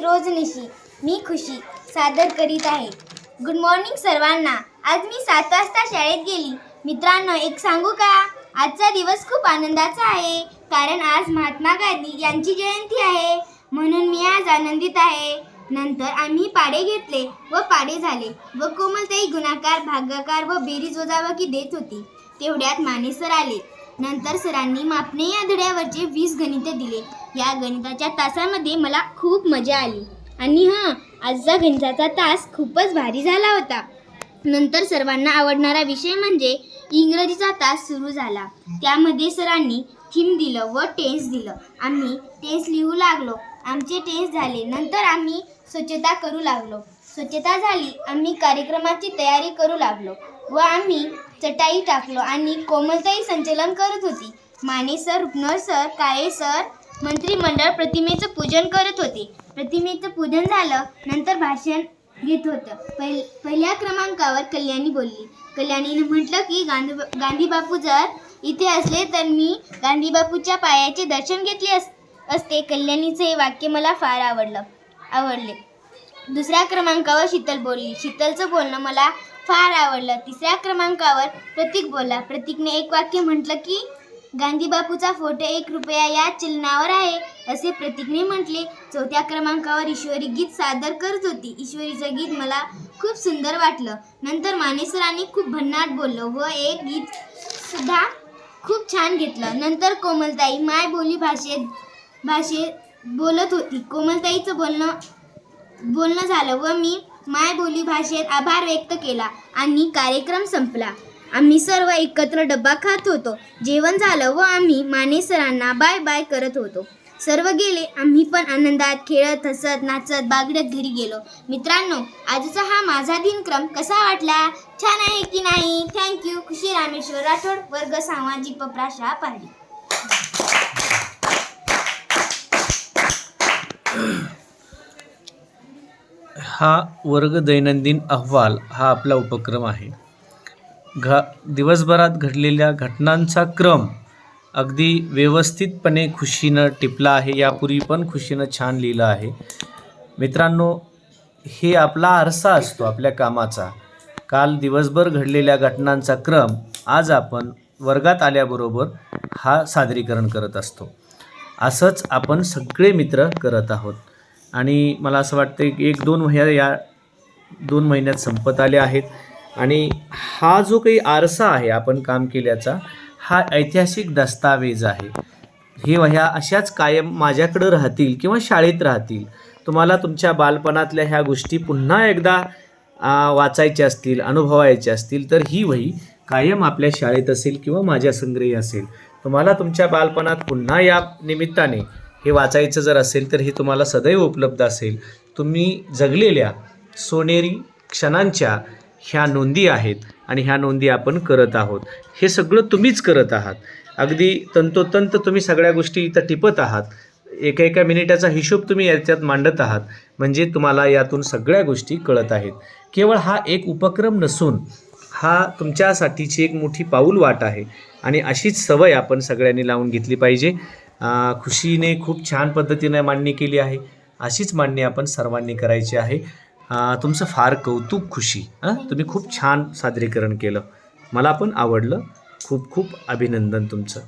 रोजनिशी मी खुशी सादर करीत आहे. गुड मॉर्निंग सर्वांना. आज मी सात वाजता शाळेत गेली. मित्रांनो एक सांगू का? आजचा दिवस खूप आनंदाचा आहे. कारण आज महात्मा गांधी यांची जयंती आहे. म्हणून मी आज आनंदित आहे. नंतर आम्ही पाडे घेतले व पाडे झाले व कोमलताई गुणाकार भागाकार व बेरीज वजाबाकी देत होती. तेवढ्यात माने सर आले. नंतर सरांनी मापणे या धड्यावरचे वीस गणिते दिले. या गणिताच्या तासामध्ये मला खूप मजा आली. आणि हां आजचा गणिताचा तास खूपच भारी झाला होता. नंतर सर्वांना आवडणारा विषय म्हणजे इंग्रजीचा तास सुरू झाला. त्यामध्ये सरांनी थीम दिलं व टेन्स दिलं. आम्ही टेन्स लिहू लागलो. आमचे टेन्स झाले. नंतर आम्ही स्वच्छता करू लागलो. स्वच्छता झाली. आम्ही कार्यक्रमाची तयारी करू लागलो. व आम्ही चटाई टाकलो आणि कोमलताई संचलन करत होती. माने सर रुग्ण सर काळे सर मंत्रिमंडळ प्रतिमेचं पूजन करत होते. प्रतिमेचं पूजन झालं नंतर भाषण घेत होतं. पहिल पहिल्या क्रमांकावर कल्याणी बोलली. कल्याणीने म्हटलं की गांधी गांधी बापू जर इथे असले तर मी गांधी बापूच्या पायाचे दर्शन घेतले अस असते. कल्याणीचे हे वाक्य मला फार आवडलं आवडले. दुसऱ्या क्रमांकावर शीतल बोलली. शीतलचं बोलणं मला फार आवडलं. तिसऱ्या क्रमांकावर प्रतीक बोलला. प्रतीकने एक वाक्य म्हटलं की गांधी बापूचा फोटो एक रुपया या चिन्हावर आहे असे प्रतीकने म्हटले. चौथ्या क्रमांकावर ईश्वरी गीत सादर करत होती. ईश्वरीचं गीत मला खूप सुंदर वाटलं. नंतर मानेसरांनी खूप भन्नाट बोललो. व एक गीत सुद्धा खूप छान घेतलं. नंतर कोमलताई माय बोली भाषेत भाषेत बोलत होती. कोमलताईचं बोलणं बोलणं झालं व मी माय बोली भाषेत आभार व्यक्त केला आणि कार्यक्रम संपला. आम्ही सर्व एकत्र डब्बा खात होतो. जेवण झालं व आम्ही माने सरांना बाय बाय करत होतो. सर्व गेले. आम्ही पण आनंदात खेळत हसत नाचत बागडत घरी गेलो. मित्रांनो आजचा हा माझा दिनक्रम कसा वाटला? छान आहे की नाही? थँक्यू खुशी रामेश्वर राठोड वर्ग सामाजिक पप्राशा पारडी. हा वर्ग दैनंदिन अहवाल हा आपला उपक्रम आहे. घ दिवसभरात घडलेल्या घटनांचा क्रम अगदी व्यवस्थितपणे खुशीनं टिपला आहे. यापूर्वी पण खुशीनं छान लिहिलं आहे. मित्रांनो हे आपला आरसा असतो आपल्या कामाचा. काल दिवसभर घडलेल्या घटनांचा क्रम आज आपण वर्गात आल्याबरोबर हा सादरीकरण करत असतो. असंच आपण सगळे मित्र करत आहोत. आणि मला असं वाटतं की एक दोन महिन्या या दोन महिन्यात संपत आले आहेत. आणि हा जो काही आरसा आहे आपण काम केल्याचा हा ऐतिहासिक दस्तावेज आहे. हे वह्या अशाच कायम माझ्याकडं राहतील किंवा शाळेत राहतील तुम्हाला तुमच्या बालपणातल्या ह्या गोष्टी पुन्हा एकदा वाचायच्या असतील अनुभवायच्या असतील तर ही वही कायम आपल्या शाळेत असेल किंवा माझ्या संग्रही असेल. तुम्हाला तुमच्या बालपणात पुन्हा या निमित्ताने हे वाचायचं जर असेल तर हे तुम्हाला सदैव उपलब्ध असेल. तुम्ही जगलेल्या सोनेरी क्षणांच्या ह्या नोंदी आहेत आणि ह्या नोंदी आपण करत आहोत. हे सगळं तुम्हीच करत आहात. अगदी तंतोतंत तुम्ही सगळ्या गोष्टी इथं टिपत आहात. एका एका मिनिटाचा हिशोब तुम्ही याच्यात मांडत आहात. म्हणजे तुम्हाला यातून सगळ्या गोष्टी कळत आहेत. केवळ हा एक उपक्रम नसून हा तुमच्यासाठीची एक मोठी पाऊल वाट आहे. आणि अशीच सवय आपण सगळ्यांनी लावून घेतली पाहिजे. खुशीने खूप छान पद्धतीने मांडणी केली आहे. अशीच मांडणी आपण सर्वांनी करायची आहे. तुमचं फार कौतुक खुशी हां तुम्ही खूप छान सादरीकरण केलं. मला पण आवडलं. खूप खूप अभिनंदन तुमचं.